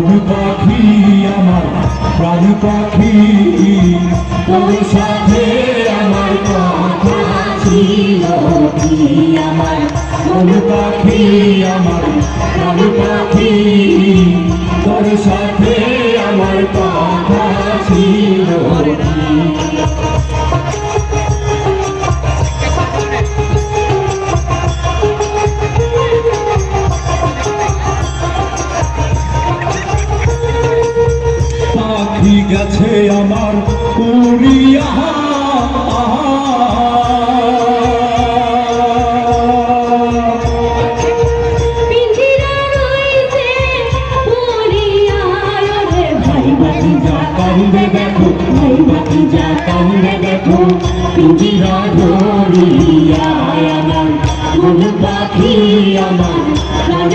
মন পাখি আমার, প্রাণ পাখি, তোর সাথে আমার কি আমার? মন পাখি আমার, প্রাণ পাখি, তোর সাথে আমার পাখি কান্দে দেখো ভাই যা কান্দে দেখো পিঞ্জিরা ধরিয়া আমার মন পাখি আমার প্রাণ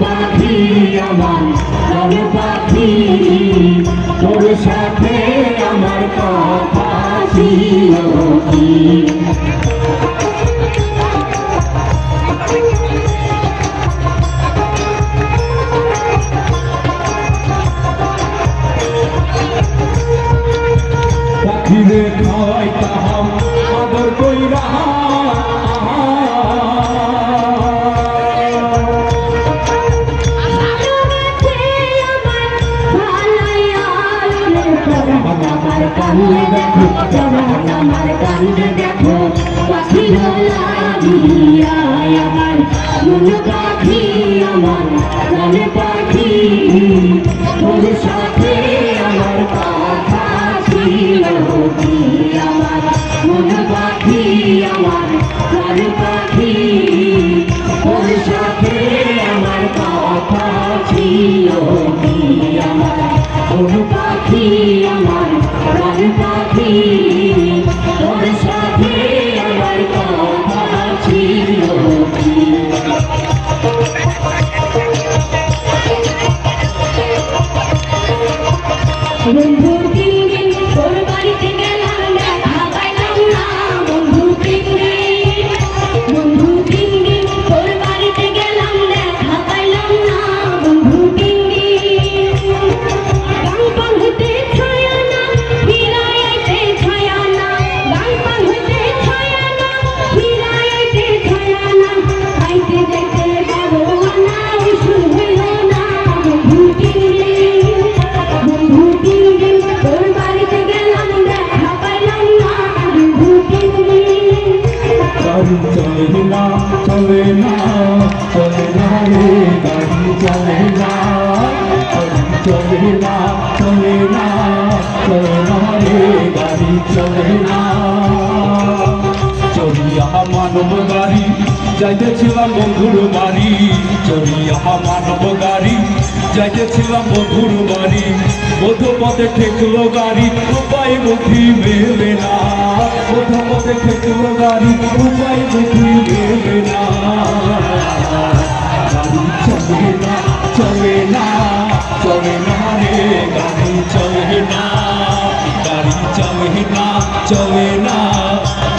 পাখি আমার মন পাখি তোর সাথে আমার কথা ছিল কান্দে দেখো আমার কান্দে দেখো পাখি লাগিয়া আমার মন পাখি আমার মন পাখি তোর সাথে আমার কথা আমার মন পাখি আমার মন পাখি তোর সাথে আমার কথা আমার মন পাখি পাখি গাড়ি চলে না চলিয়া মানব গাড়ি যাইতেছিলাম বন্ধুর বাড়ি চলিয়া মানব গাড়ি যাইতেছিলাম বন্ধুর বাড়ি মধ্য পথে ঠেকলো গাড়ি উপায় বুদ্ধি মেলে না মধ্য পথে ঠেকলো গাড়ি উপায় বুদ্ধি মেলে না চলে না চলে না চলে না রে, গাড়ি চলে না। চলে না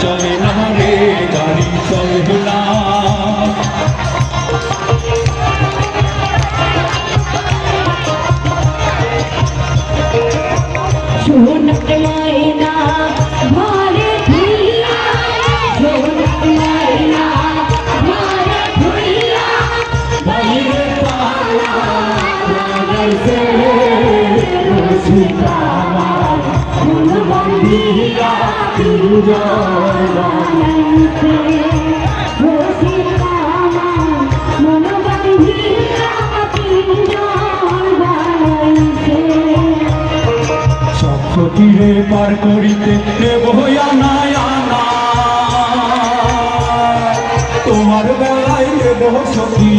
চলে না রে গাড়ি চলে না। তীরে পার করিতে দেব আনা আনা তোমার বেলায় দেব সখী।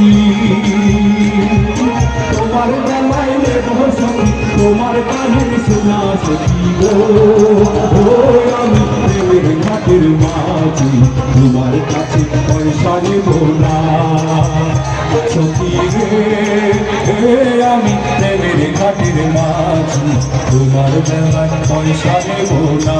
তোমার বেলায় দেব সখী। তোমার কানে শোনা সখী গো। হাতের বাজি তোমার কাছে পয়সা নেব না। সখী আমি প্রেমের ঘাটের মাঝি, তোমার বেলায় পয়সা নেব না।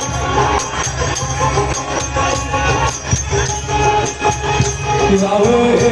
away.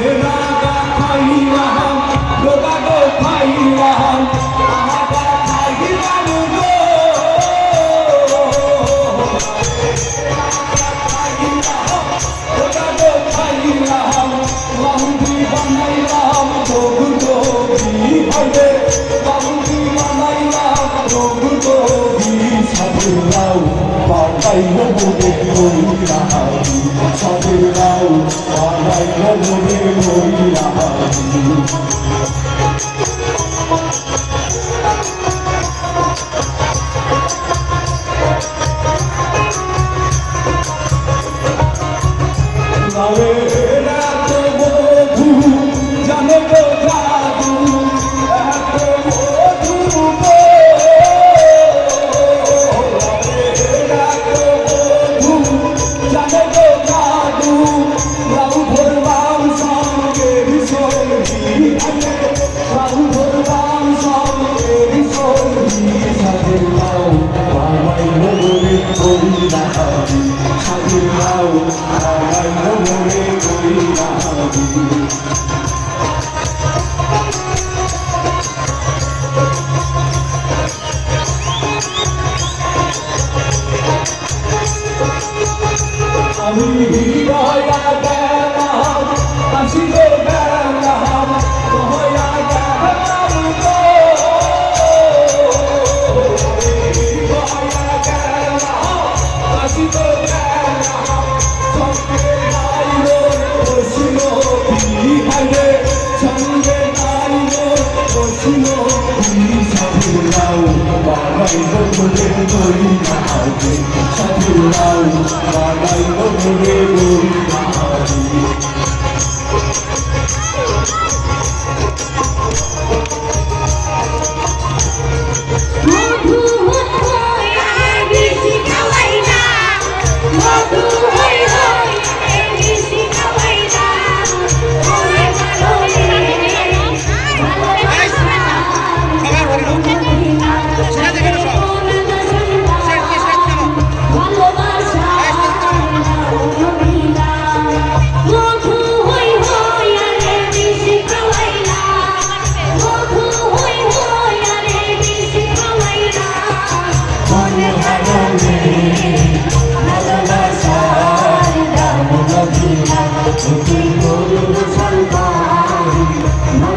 you now, how you know, how Thank you.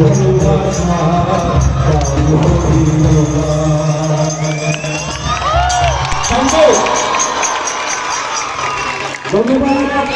Madina